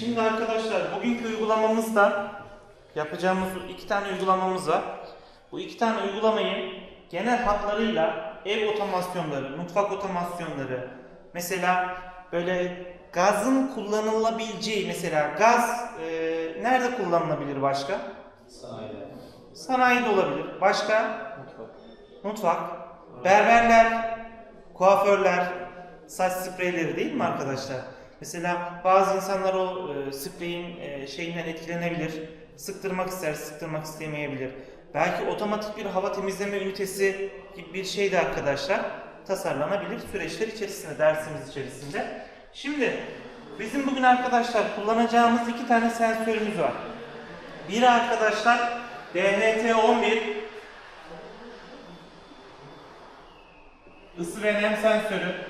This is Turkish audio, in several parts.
Şimdi arkadaşlar bugünkü uygulamamızda yapacağımız iki tane uygulamamız var. Bu iki tane uygulamayı genel hatlarıyla ev otomasyonları, mutfak otomasyonları, mesela böyle gazın kullanılabileceği mesela gaz e, nerede kullanılabilir başka? Sanayide. Sanayide olabilir. Başka? Mutfak. Mutfak, berberler, kuaförler, saç spreyleri değil mi arkadaşlar? Mesela bazı insanlar o e, spreyin e, şeyinden etkilenebilir. Sıktırmak ister, sıktırmak istemeyebilir. Belki otomatik bir hava temizleme ünitesi gibi bir şey de arkadaşlar tasarlanabilir süreçler içerisinde, dersimiz içerisinde. Şimdi bizim bugün arkadaşlar kullanacağımız iki tane sensörümüz var. Biri arkadaşlar DNT11 ısı ve nem sensörü.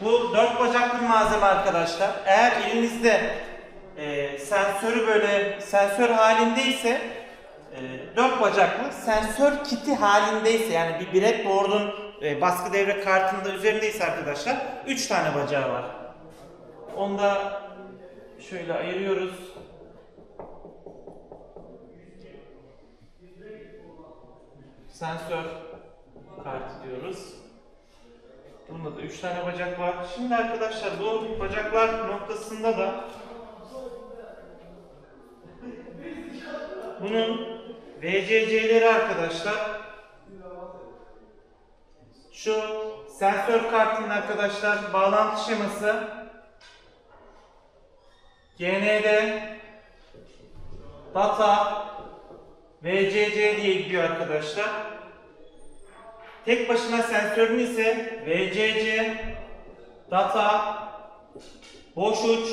Bu dört bacaklı malzeme arkadaşlar. Eğer elinizde e, sensörü böyle sensör halindeyse e, dört bacaklı sensör kiti halindeyse yani bir breadboard'un e, baskı devre kartında üzerindeyse arkadaşlar üç tane bacağı var. Onu da şöyle ayırıyoruz. Sensör kartı diyoruz. Bunda da 3 tane bacak var. Şimdi arkadaşlar bu bacaklar noktasında da bunun VCC'leri arkadaşlar şu sensör kartının arkadaşlar bağlantı şeması GND data VCC diye gidiyor arkadaşlar. Tek başına sensörün ise VCC, data, boş uç,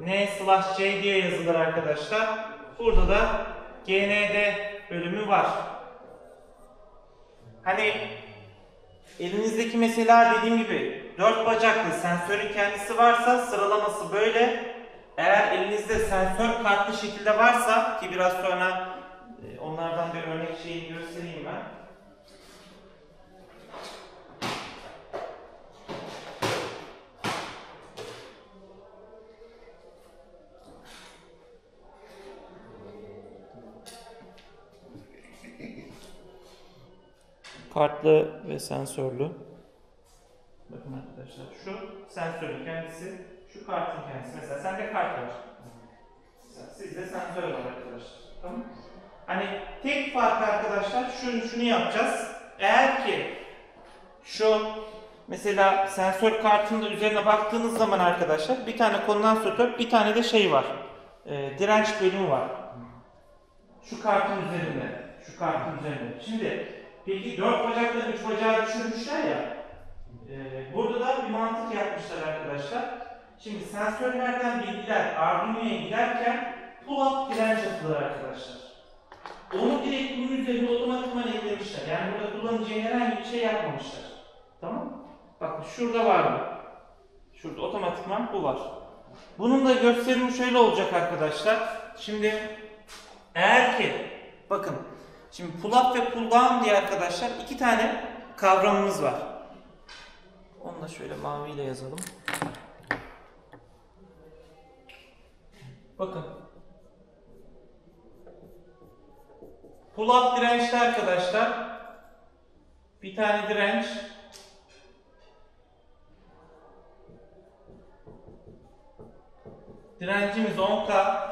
N slash C diye yazılır arkadaşlar. Burada da GND bölümü var. Hani elinizdeki mesela dediğim gibi dört bacaklı sensörün kendisi varsa sıralaması böyle. Eğer elinizde sensör kartlı şekilde varsa ki biraz sonra e, onlardan bir örnek şeyi göstereyim ben. Kartlı ve sensörlü. Bakın arkadaşlar şu sensörün kendisi, şu kartın kendisi. Mesela sende kart var. Sizde sensör var arkadaşlar. Tamam Hani tek fark arkadaşlar şunu, şunu yapacağız. Eğer ki şu mesela sensör kartının üzerine baktığınız zaman arkadaşlar bir tane kondansatör, bir tane de şey var. Ee, direnç bölümü var. Şu kartın üzerinde. Şu kartın üzerinde. Şimdi peki dört bacakla üç bacağı düşürmüşler ya. e, burada da bir mantık yapmışlar arkadaşlar. Şimdi sensörlerden bilgiler Arduino'ya giderken pull-up direnç atılır arkadaşlar. Onu direkt bunun üzerine otomatikman eklemişler. Yani burada kullanıcıya herhangi bir şey yapmamışlar. Tamam? Bakın şurada var mı? Şurada otomatikman bu var. Bunun da gösterimi şöyle olacak arkadaşlar. Şimdi eğer ki bakın şimdi pull up ve pull down diye arkadaşlar iki tane kavramımız var. Onu da şöyle maviyle yazalım. Bakın. Pull up dirençli arkadaşlar. Bir tane direnç. Direncimiz 10K.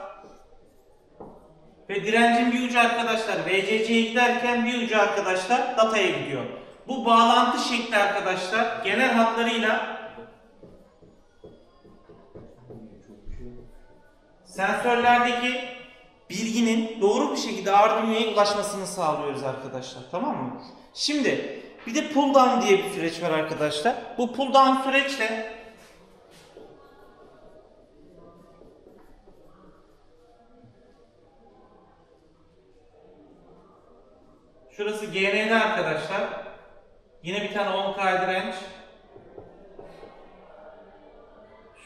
Ve direncin bir ucu arkadaşlar VCC'ye giderken bir ucu arkadaşlar dataya gidiyor. Bu bağlantı şekli arkadaşlar genel hatlarıyla sensörlerdeki bilginin doğru bir şekilde Arduino'ya ulaşmasını sağlıyoruz arkadaşlar. Tamam mı? Şimdi bir de pull down diye bir süreç var arkadaşlar. Bu pull down süreçle Şurası GND arkadaşlar. Yine bir tane 10K direnç.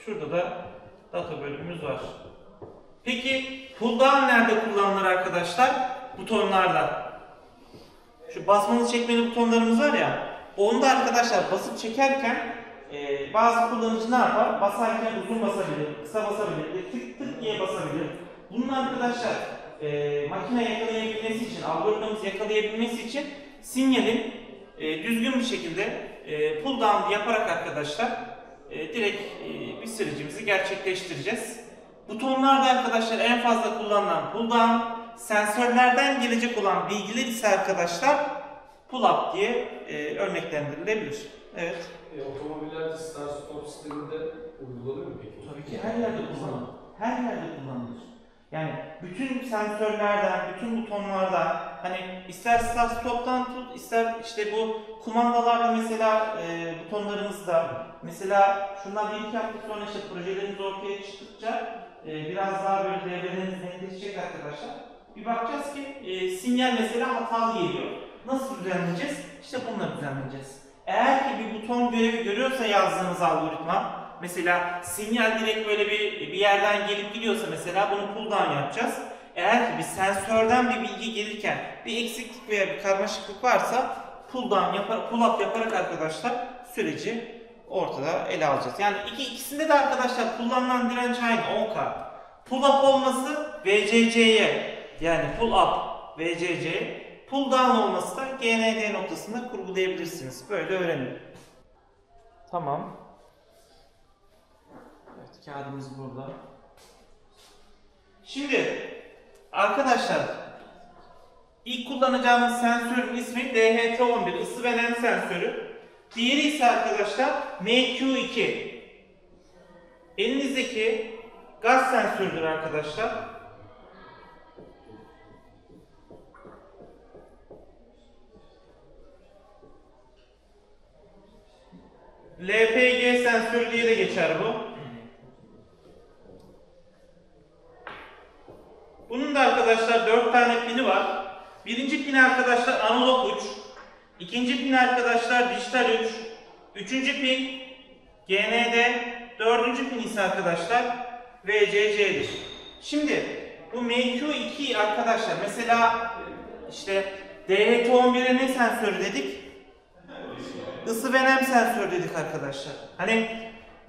Şurada da data bölümümüz var. Peki pull down nerede kullanılır arkadaşlar? Butonlarla. şu basmalı çekmeli butonlarımız var ya. Onda arkadaşlar basıp çekerken e, bazı kullanıcı ne yapar? Basarken uzun basabilir, kısa basabilir, tık tık diye basabilir. Bunun arkadaşlar e, makine yakalayabilmesi için, algoritmamız yakalayabilmesi için sinyalin e, düzgün bir şekilde e, pull down yaparak arkadaşlar e, direkt e, bir sürecimizi gerçekleştireceğiz. Butonlarda arkadaşlar en fazla kullanılan pull down, sensörlerden gelecek olan bilgiler ise arkadaşlar pull up diye e, örneklendirilebilir. Evet. E, otomobillerde start stop sisteminde uygulanıyor mu peki? Tabii ki her yerde kullanılır. Her yerde kullanılır. Yani bütün sensörlerden, bütün butonlardan hani ister start stop'tan tut, ister işte bu kumandalarda mesela e, butonlarımızda mesela şundan bir iki hafta sonra işte projelerimiz ortaya çıktıkça e, biraz daha böyle devreleriniz netleşecek arkadaşlar. Bir bakacağız ki e, sinyal mesela hatalı geliyor. Nasıl düzenleyeceğiz? İşte bununla düzenleyeceğiz. Eğer ki bir buton görevi görüyorsa yazdığınız algoritma Mesela sinyal direkt böyle bir bir yerden gelip gidiyorsa mesela bunu pull down yapacağız. Eğer ki bir sensörden bir bilgi gelirken bir eksiklik veya bir karmaşıklık varsa pull down yapar, pull up yaparak arkadaşlar süreci ortada ele alacağız. Yani iki, ikisinde de arkadaşlar kullanılan direnç aynı 10K. Pull up olması VCC'ye yani pull up VCC, pull down olması da GND noktasında kurgulayabilirsiniz. Böyle öğrenin. Tamam. Kağıdımız burada. Şimdi arkadaşlar ilk kullanacağımız sensörün ismi DHT11 ısı ve nem sensörü. Diğeri ise arkadaşlar MQ2. Elinizdeki gaz sensörüdür arkadaşlar. LPG sensörü diye de geçer bu. Bunun da arkadaşlar 4 tane pini var. Birinci pin arkadaşlar analog uç. İkinci pin arkadaşlar dijital uç. Üçüncü pin GND. Dördüncü pin ise arkadaşlar VCC'dir. Şimdi bu MQ2 arkadaşlar mesela işte DHT11'e ne sensörü dedik? Isı ve nem sensörü dedik arkadaşlar. Hani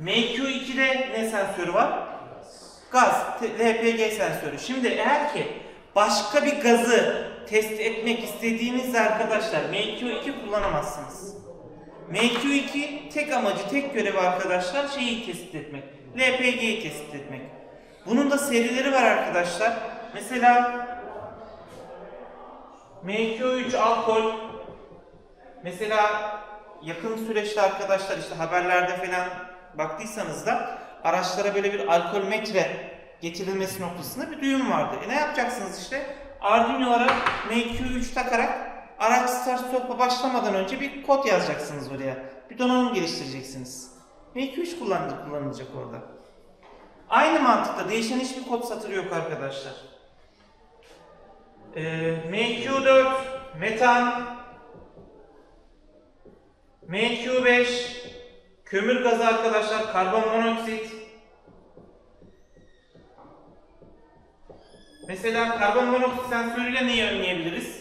MQ2'de ne sensörü var? Gaz, LPG sensörü. Şimdi eğer ki başka bir gazı test etmek istediğinizde arkadaşlar MQ2 kullanamazsınız. MQ2 tek amacı, tek görevi arkadaşlar şeyi tespit etmek. LPG'yi tespit etmek. Bunun da serileri var arkadaşlar. Mesela MQ3 alkol Mesela yakın süreçte arkadaşlar işte haberlerde falan baktıysanız da araçlara böyle bir alkol metre getirilmesi noktasında bir düğüm vardı. E ne yapacaksınız işte? Arduino'lara MQ3 takarak araç start stop'a başlamadan önce bir kod yazacaksınız oraya. Bir donanım geliştireceksiniz. MQ3 kullanılacak, kullanılacak orada. Aynı mantıkta değişen hiçbir kod satırı yok arkadaşlar. Ee, MQ4 metan MQ5 kömür gazı arkadaşlar karbon monoksit Mesela karbon monoksit sensörüyle neyi önleyebiliriz?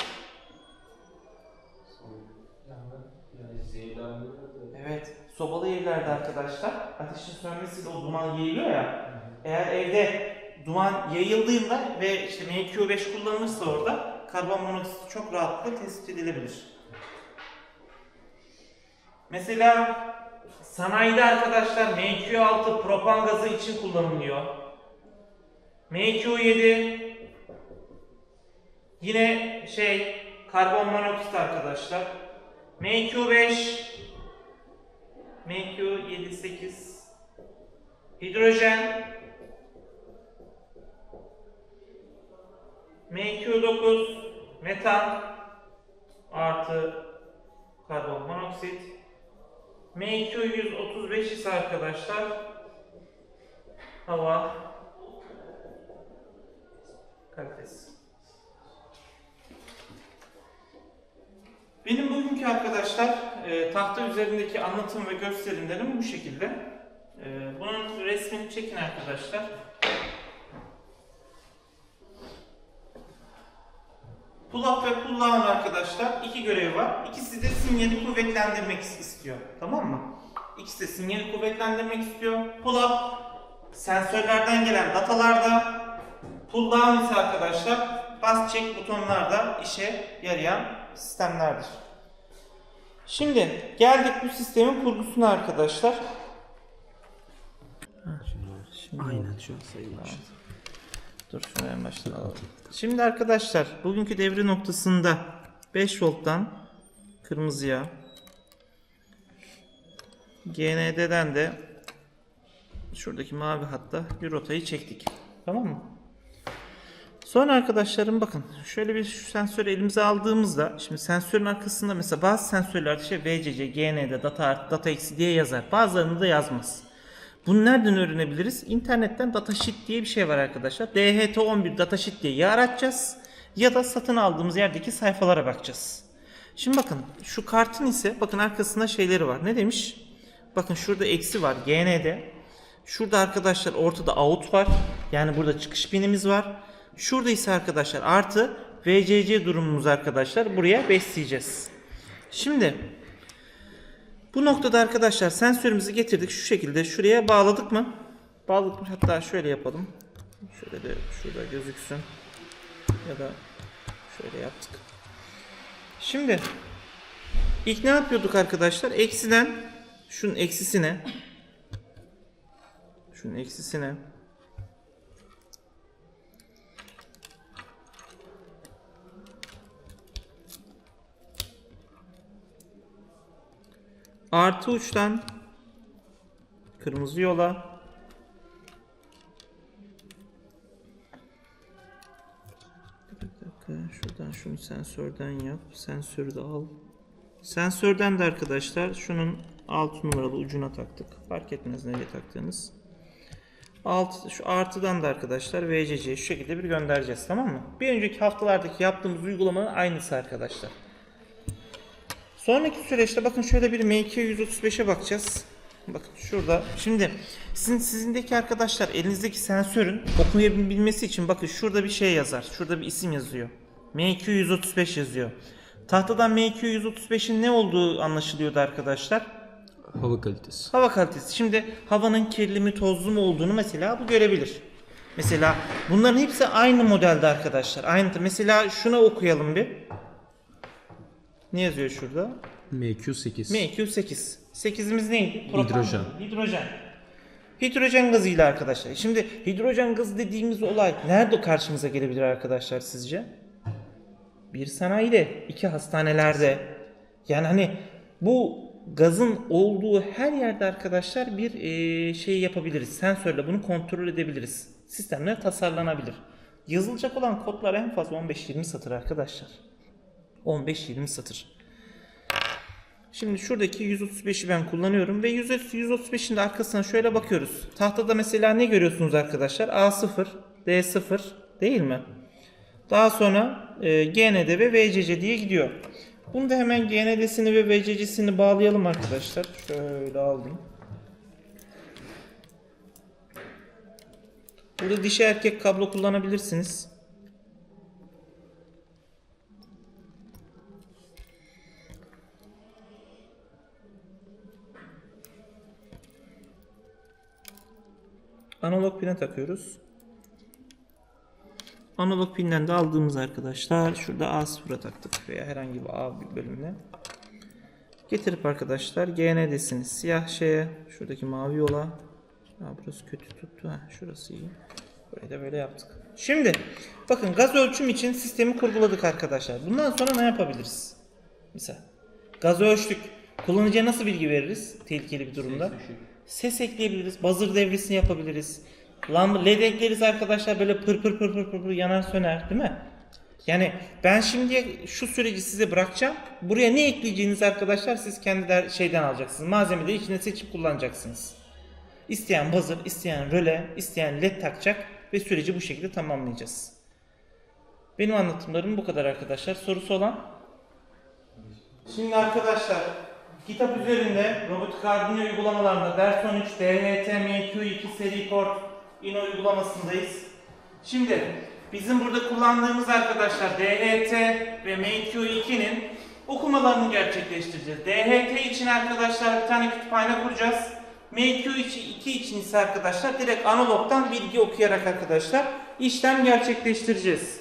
Evet, sobalı evlerde arkadaşlar ateşin sönmesiyle o duman yayılıyor ya. Eğer evde duman yayıldığında ve işte MQ5 kullanılırsa orada karbon monoksit çok rahatlıkla tespit edilebilir. Mesela sanayide arkadaşlar MQ6 propan gazı için kullanılıyor. MQ7 yine şey karbon monoksit arkadaşlar. MQ5 MQ78 hidrojen MQ9 metan artı karbon monoksit MQ135 ise arkadaşlar hava kalitesi. Benim bugünkü arkadaşlar e, tahta üzerindeki anlatım ve gösterimlerim bu şekilde. E, bunun resmini çekin arkadaşlar. Pull up ve pull down arkadaşlar iki görevi var. İkisi de sinyali kuvvetlendirmek istiyor. Tamam mı? İkisi de sinyali kuvvetlendirmek istiyor. Pull up sensörlerden gelen datalarda pull down ise arkadaşlar bas çek butonlarda işe yarayan sistemlerdir. Şimdi geldik bu sistemin kurgusuna arkadaşlar. Şimdi Aynen şu. Dur şunu en baştan alalım. Şimdi arkadaşlar bugünkü devre noktasında 5 volttan kırmızıya GND'den de şuradaki mavi hatta bir rotayı çektik. Tamam mı? Sonra arkadaşlarım bakın şöyle bir şu sensörü elimize aldığımızda şimdi sensörün arkasında mesela bazı sensörlerde işte VCC, GND, data art, data eksi diye yazar. Bazılarında da yazmaz. Bunu nereden öğrenebiliriz? İnternetten datasheet diye bir şey var arkadaşlar. DHT11 datasheet diye ya aratacağız ya da satın aldığımız yerdeki sayfalara bakacağız. Şimdi bakın şu kartın ise bakın arkasında şeyleri var. Ne demiş? Bakın şurada eksi var GND. Şurada arkadaşlar ortada out var. Yani burada çıkış pinimiz var. Şurada ise arkadaşlar artı VCC durumumuz arkadaşlar. Buraya besleyeceğiz. Şimdi bu noktada arkadaşlar sensörümüzü getirdik şu şekilde şuraya bağladık mı? Bağladık mı? Hatta şöyle yapalım. Şöyle de şurada gözüksün. Ya da şöyle yaptık. Şimdi ilk ne yapıyorduk arkadaşlar? Eksiden şunun eksisine şunun eksisine artı uçtan kırmızı yola. Bir dakika şuradan şunu sensörden yap. Sensörü de al. Sensörden de arkadaşlar şunun alt numaralı ucuna taktık. Fark etmez nereye taktığınız. Alt şu artıdan da arkadaşlar VCC şu şekilde bir göndereceğiz tamam mı? Bir önceki haftalardaki yaptığımız uygulamanın aynısı arkadaşlar. Sonraki süreçte bakın şöyle bir M235'e bakacağız. Bakın şurada. Şimdi sizin sizindeki arkadaşlar elinizdeki sensörün okuyabilmesi için bakın şurada bir şey yazar. Şurada bir isim yazıyor. M235 yazıyor. Tahtadan M235'in ne olduğu anlaşılıyordu arkadaşlar. Hava kalitesi. Hava kalitesi. Şimdi havanın kirli mi tozlu mu olduğunu mesela bu görebilir. Mesela bunların hepsi aynı modelde arkadaşlar. Aynı. Mesela şuna okuyalım bir. Ne yazıyor şurada? MQ8. MQ8. 8'imiz neydi? Propan Hidrojen. Hidrojen. Hidrojen gazıyla arkadaşlar. Şimdi hidrojen gazı dediğimiz olay nerede karşımıza gelebilir arkadaşlar sizce? Bir sanayide, iki hastanelerde. Yani hani bu gazın olduğu her yerde arkadaşlar bir eee, şey yapabiliriz. Sensörle bunu kontrol edebiliriz. Sistemler tasarlanabilir. Yazılacak olan kodlar en fazla 15-20 satır arkadaşlar. 15-20 satır. Şimdi şuradaki 135'i ben kullanıyorum ve 100 135'in de arkasına şöyle bakıyoruz. Tahtada mesela ne görüyorsunuz arkadaşlar? A0, D0 değil mi? Daha sonra e, GND ve VCC diye gidiyor. Bunu da hemen GND'sini ve VCC'sini bağlayalım arkadaşlar. Şöyle aldım. Burada dişi erkek kablo kullanabilirsiniz. Analog pine takıyoruz. Analog pinden de aldığımız arkadaşlar şurada A0'a taktık veya herhangi bir A bölümüne. Getirip arkadaşlar GND'sini siyah şeye şuradaki mavi yola ha, burası kötü tuttu ha şurası iyi. Böyle de böyle yaptık. Şimdi bakın gaz ölçüm için sistemi kurguladık arkadaşlar. Bundan sonra ne yapabiliriz? Mesela gaz ölçtük. Kullanıcıya nasıl bilgi veririz tehlikeli bir durumda? Ses ekleyebiliriz. Buzzer devresini yapabiliriz. Led ekleriz arkadaşlar böyle pır pır pır pır pır yanar söner değil mi? Yani ben şimdi şu süreci size bırakacağım. Buraya ne ekleyeceğiniz arkadaşlar siz kendi şeyden alacaksınız. Malzemeleri içine seçip kullanacaksınız. İsteyen buzzer, isteyen röle, isteyen led takacak ve süreci bu şekilde tamamlayacağız. Benim anlatımlarım bu kadar arkadaşlar. Sorusu olan? Şimdi arkadaşlar kitap üzerinde robotik Arduino uygulamalarında ders 13 DHT MQ2 seri port Ino uygulamasındayız. Şimdi bizim burada kullandığımız arkadaşlar DHT ve MQ2'nin okumalarını gerçekleştireceğiz. DHT için arkadaşlar bir tane kütüphane kuracağız. MQ2 için ise arkadaşlar direkt analogdan bilgi okuyarak arkadaşlar işlem gerçekleştireceğiz.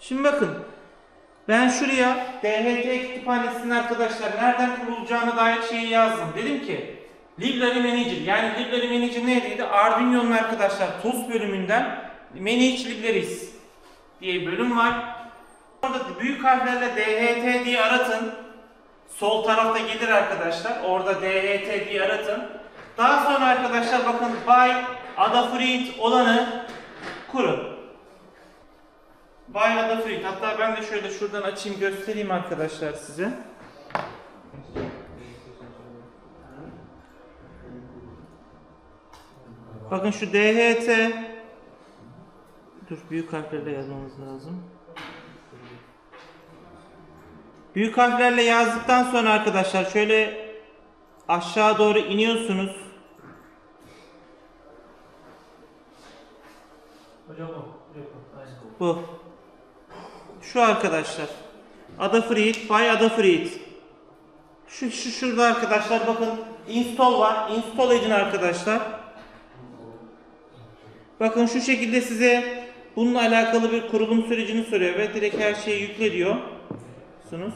Şimdi bakın ben şuraya DHT kütüphanesinin arkadaşlar nereden kurulacağına dair şeyi yazdım. Dedim ki Library Manager yani Library Manager neredeydi? Arduino'nun arkadaşlar TOS bölümünden Manage Libraries diye bir bölüm var. Orada büyük harflerle DHT diye aratın. Sol tarafta gelir arkadaşlar. Orada DHT diye aratın. Daha sonra arkadaşlar bakın by Adafruit olanı kurun. By Adafruit. Hatta ben de şöyle şuradan açayım göstereyim arkadaşlar size. Bakın şu DHT Dur büyük harflerle yazmamız lazım. Büyük harflerle yazdıktan sonra arkadaşlar şöyle aşağı doğru iniyorsunuz. Hocam. Aynen. Bu. Şu arkadaşlar. Adafruit, by Adafruit. Şu, şu şurada arkadaşlar bakın install var. Install edin arkadaşlar. Bakın şu şekilde size bununla alakalı bir kurulum sürecini soruyor ve direkt her şeyi yükle diyor. Sunuz.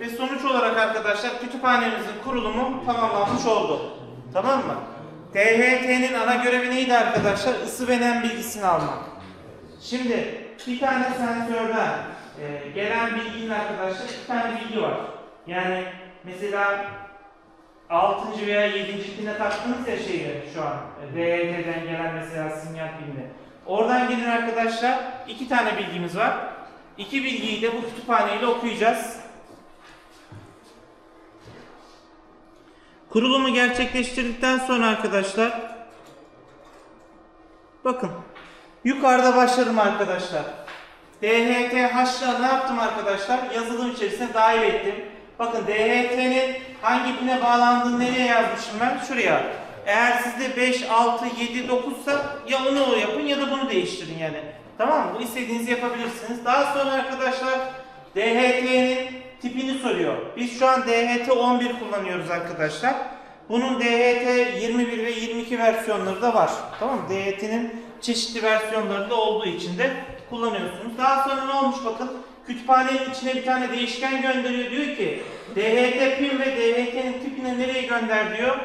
Ve sonuç olarak arkadaşlar kütüphanemizin kurulumu tamamlanmış oldu. Tamam mı? DHT'nin ana görevi neydi arkadaşlar? Isı ve nem bilgisini almak. Şimdi bir tane sensörden e, gelen bilginin arkadaşlar iki tane bilgi var. Yani mesela 6. veya 7. pine taktınız ya şeyi şu an e, DHT'den gelen mesela sinyal pinini. Oradan gelen arkadaşlar iki tane bilgimiz var. İki bilgiyi de bu kütüphaneyle okuyacağız. Kurulumu gerçekleştirdikten sonra arkadaşlar bakın yukarıda başladım arkadaşlar. DHT H'la ne yaptım arkadaşlar? Yazılım içerisine dahil ettim. Bakın DHT'nin hangi pine bağlandığını nereye yazmışım ben? Şuraya. Eğer sizde 5, 6, 7, 9 ise ya onu yapın ya da bunu değiştirin yani. Tamam mı? Bu istediğinizi yapabilirsiniz. Daha sonra arkadaşlar DHT'nin tipini soruyor. Biz şu an DHT 11 kullanıyoruz arkadaşlar. Bunun DHT 21 ve 22 versiyonları da var. Tamam mı? DHT'nin çeşitli versiyonları da olduğu için de kullanıyorsunuz. Daha sonra ne olmuş bakın. Kütüphanenin içine bir tane değişken gönderiyor. Diyor ki DHT pin ve DHT'nin tipini nereye gönder diyor.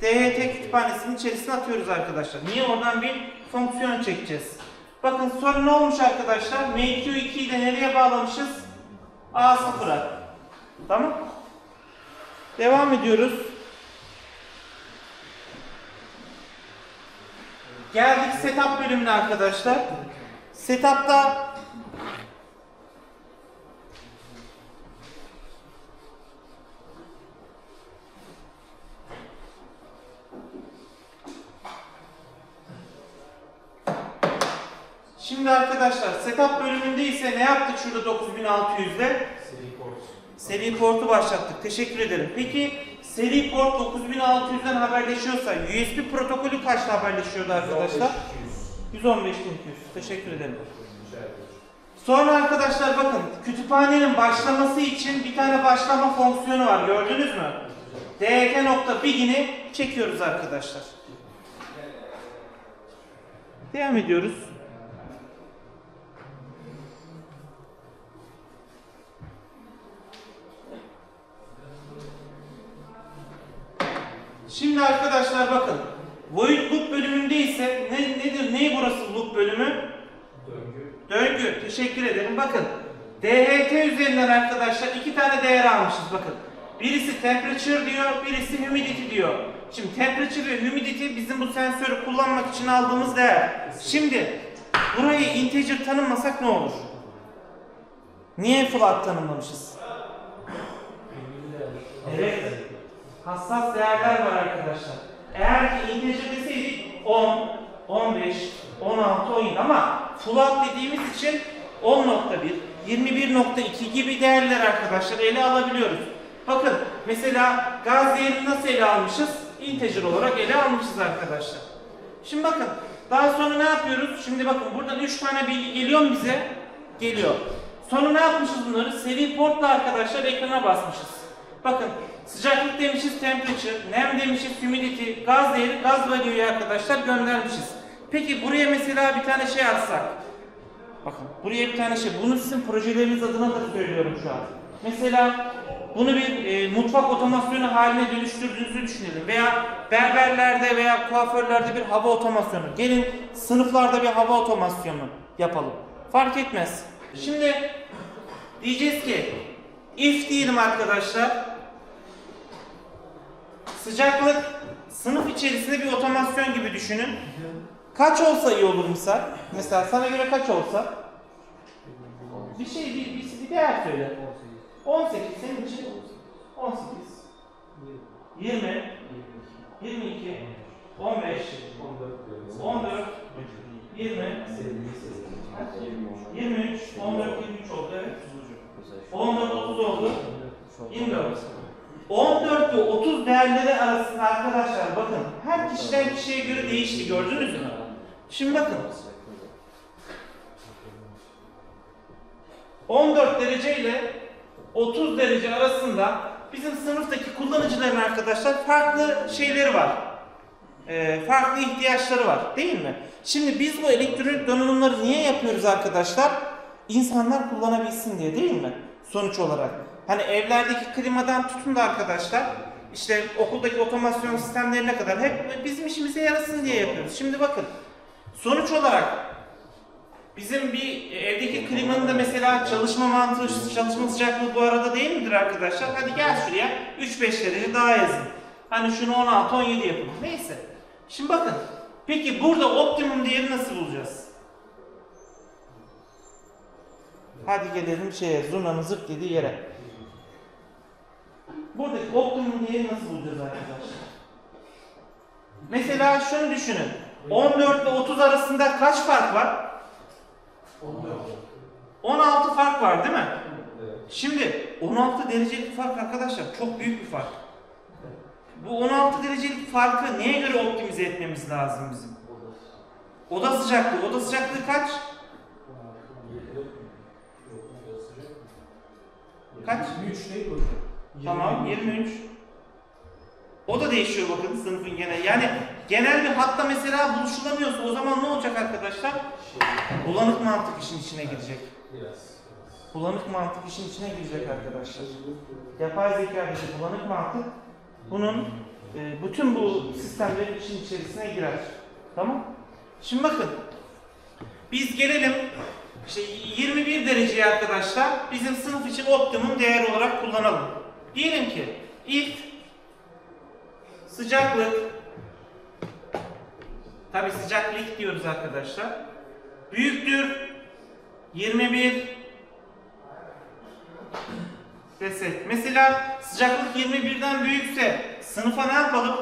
DHT kütüphanesinin içerisine atıyoruz arkadaşlar. Niye? Oradan bir fonksiyon çekeceğiz. Bakın soru ne olmuş arkadaşlar? MQ2'yi de nereye bağlamışız? A0'a. Tamam. Devam ediyoruz. Geldik setup bölümüne arkadaşlar. Setup'ta Şimdi arkadaşlar setup bölümünde ise ne yaptık şurada 9600'de? Seri port. Seri portu başlattık. Teşekkür ederim. Peki seri port 9600'den haberleşiyorsa USB protokolü kaçta haberleşiyordu arkadaşlar? 115.200. Teşekkür ederim. Sonra arkadaşlar bakın kütüphanenin başlaması için bir tane başlama fonksiyonu var. Gördünüz mü? DHT.begin'i çekiyoruz arkadaşlar. Devam ediyoruz. Şimdi arkadaşlar bakın. Void loop bölümünde ise ne, nedir? Neyi burası loop bölümü? Döngü. Döngü. Teşekkür ederim. Bakın. DHT üzerinden arkadaşlar iki tane değer almışız bakın. Birisi temperature diyor, birisi humidity diyor. Şimdi temperature ve humidity bizim bu sensörü kullanmak için aldığımız değer. Şimdi burayı integer tanımlasak ne olur? Niye float tanımlamışız? Evet. Hassas değerler var arkadaşlar. Eğer ki integer deseydik 10, 15, 16, 17 ama float dediğimiz için 10.1, 21.2 gibi değerler arkadaşlar ele alabiliyoruz. Bakın mesela gaz değerini nasıl ele almışız? integer olarak ele almışız arkadaşlar. Şimdi bakın daha sonra ne yapıyoruz? Şimdi bakın buradan 3 tane bilgi geliyor mu bize? Geliyor. Sonra ne yapmışız bunları? Seri portla arkadaşlar ekrana basmışız. Bakın sıcaklık demişiz temperature, nem demişiz humidity, gaz değeri, gaz value'yu arkadaşlar göndermişiz. Peki buraya mesela bir tane şey atsak. Bakın buraya bir tane şey. Bunu sizin projeleriniz adına da söylüyorum şu an. Mesela bunu bir e, mutfak otomasyonu haline dönüştürdüğünüzü düşünelim. Veya berberlerde veya kuaförlerde bir hava otomasyonu. Gelin sınıflarda bir hava otomasyonu yapalım. Fark etmez. Şimdi diyeceğiz ki if diyelim arkadaşlar. Sıcaklık sınıf içerisinde bir otomasyon gibi düşünün. Kaç olsa iyi olur misal? Mesela sana göre kaç olsa? Bir şey bir, bir, bir değer söyle. 18 senin için 18 20 22 15 14 20 23 14 23 oldu evet. 14 30 oldu. 24 14 ve 30 değerleri arasında arkadaşlar bakın her kişiden kişiye göre değişti gördünüz mü? Şimdi bakın 14 derece ile 30 derece arasında bizim sınıftaki kullanıcıların arkadaşlar farklı şeyleri var. Ee, farklı ihtiyaçları var değil mi? Şimdi biz bu elektronik donanımları niye yapıyoruz arkadaşlar? İnsanlar kullanabilsin diye değil mi? Sonuç olarak. Hani evlerdeki klimadan tutun da arkadaşlar işte okuldaki otomasyon sistemlerine kadar hep bizim işimize yarasın diye yapıyoruz. Şimdi bakın sonuç olarak Bizim bir evdeki klimanın da mesela çalışma mantığı, çalışma sıcaklığı bu arada değil midir arkadaşlar? Hadi gel şuraya 3-5 derece daha yazın. Hani şunu 16-17 yapın. Neyse. Şimdi bakın. Peki burada optimum değeri nasıl bulacağız? Hadi gelelim şeye, zurnanın zırt dediği yere. Buradaki optimum değeri nasıl bulacağız arkadaşlar? Mesela şunu düşünün. 14 ile 30 arasında kaç fark var? 16 fark var değil mi? Şimdi 16 derecelik fark arkadaşlar çok büyük bir fark. Bu 16 derecelik farkı neye göre optimize etmemiz lazım bizim? Oda sıcaklığı. Oda sıcaklığı kaç? Kaç? 3 değil mi? Tamam 23. O da değişiyor bakın sınıfın genel. Yani genel bir hatta mesela buluşulamıyorsa o zaman ne olacak arkadaşlar? Bulanık mantık işin içine girecek. Biraz. Bulanık mantık işin içine girecek arkadaşlar. Yapay zekadaki bulanık mantık bunun e, bütün bu sistemlerin işin içerisine girer. Tamam? Şimdi bakın. Biz gelelim işte 21 dereceye arkadaşlar bizim sınıf için optimum değer olarak kullanalım. Diyelim ki if sıcaklık tabi sıcaklık diyoruz arkadaşlar büyüktür 21 desek. Mesela sıcaklık 21'den büyükse sınıfa ne yapalım?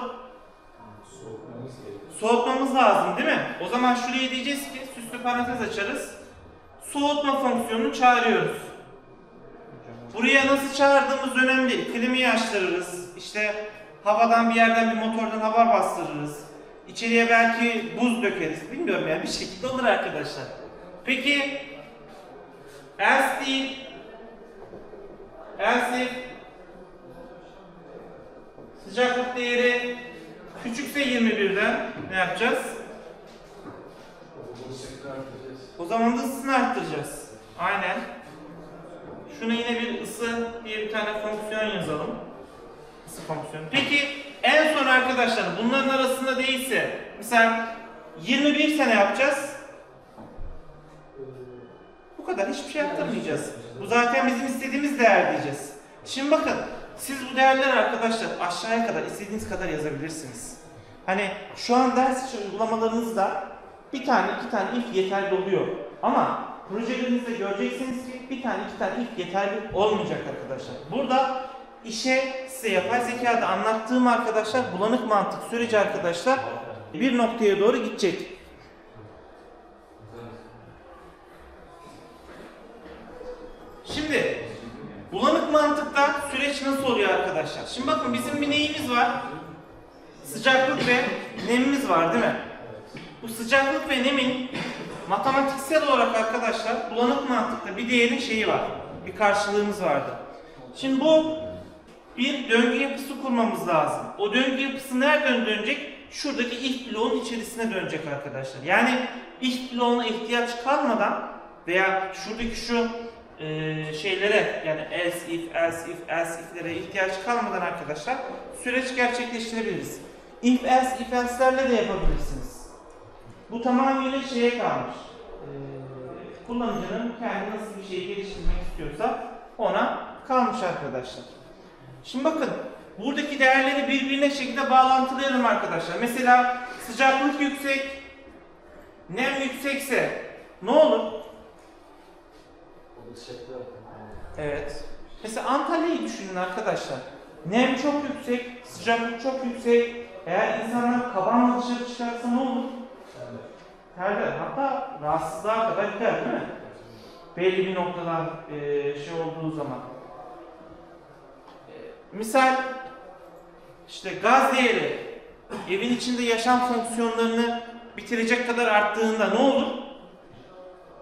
Soğutmamız. Soğutmamız lazım değil mi? O zaman şuraya diyeceğiz ki süslü parantez açarız. Soğutma fonksiyonunu çağırıyoruz. Buraya nasıl çağırdığımız önemli değil. Klimayı açtırırız. İşte havadan bir yerden bir motordan hava bastırırız. İçeriye belki buz dökeriz. Bilmiyorum yani bir şekilde olur arkadaşlar. Peki else değil else sıcaklık değeri küçükse 21'den ne yapacağız? O zaman da ısısını arttıracağız. Aynen. Şuna yine bir ısı diye bir tane fonksiyon yazalım. Isı fonksiyonu. Peki en son arkadaşlar bunların arasında değilse mesela 21 sene yapacağız. Bu kadar hiçbir şey yaptırmayacağız. Bu zaten bizim istediğimiz değer diyeceğiz. Şimdi bakın siz bu değerleri arkadaşlar aşağıya kadar istediğiniz kadar yazabilirsiniz. Hani şu an ders için uygulamalarınızda bir tane iki tane if yeterli oluyor. Ama projelerinizde göreceksiniz ki bir tane iki tane if yeterli olmayacak arkadaşlar. Burada işe size yapay zekada anlattığım arkadaşlar bulanık mantık süreci arkadaşlar bir noktaya doğru gidecek. Şimdi bulanık mantıkta süreç nasıl oluyor arkadaşlar? Şimdi bakın bizim bir neyimiz var? sıcaklık ve nemimiz var değil mi? Bu sıcaklık ve nemin matematiksel olarak arkadaşlar bulanık mantıkta bir değerin şeyi var. Bir karşılığımız vardı. Şimdi bu bir döngü yapısı kurmamız lazım. O döngü yapısı nereden dönecek? Şuradaki if bloğun içerisine dönecek arkadaşlar. Yani if bloğuna ihtiyaç kalmadan veya şuradaki şu e, şeylere yani else if, else if, else if'lere ihtiyaç kalmadan arkadaşlar süreç gerçekleştirebiliriz. If else if else'lerle de yapabilirsiniz. Bu tamamıyla şeye kalmış. E, kullanıcının kendi nasıl bir şey geliştirmek istiyorsa ona kalmış arkadaşlar. Şimdi bakın buradaki değerleri birbirine şekilde bağlantılayalım arkadaşlar. Mesela sıcaklık yüksek, nem yüksekse ne olur? Evet. Mesela Antalya'yı düşünün arkadaşlar. Nem çok yüksek, sıcaklık çok yüksek. Eğer insanlar kabanla dışarı çıkarsa ne olur? Terler. Hatta rahatsızlığa kadar gider değil mi? Belli bir noktadan eee, şey olduğu zaman. Misal işte gaz değeri evin içinde yaşam fonksiyonlarını bitirecek kadar arttığında ne olur?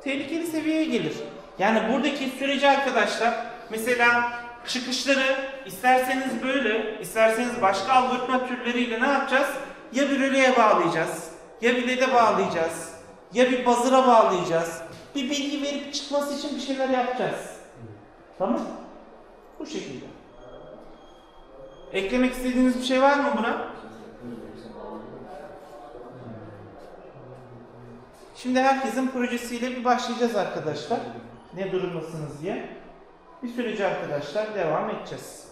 Tehlikeli seviyeye gelir. Yani buradaki süreci arkadaşlar mesela çıkışları isterseniz böyle, isterseniz başka algoritma türleriyle ne yapacağız? Ya bir röleye bağlayacağız, ya bir LED'e bağlayacağız, ya bir buzzer'a bağlayacağız. Bir bilgi verip çıkması için bir şeyler yapacağız. Tamam? Bu şekilde. Eklemek istediğiniz bir şey var mı buna? Şimdi herkesin projesiyle bir başlayacağız arkadaşlar. Ne durumdasınız diye. Bir süreci arkadaşlar devam edeceğiz.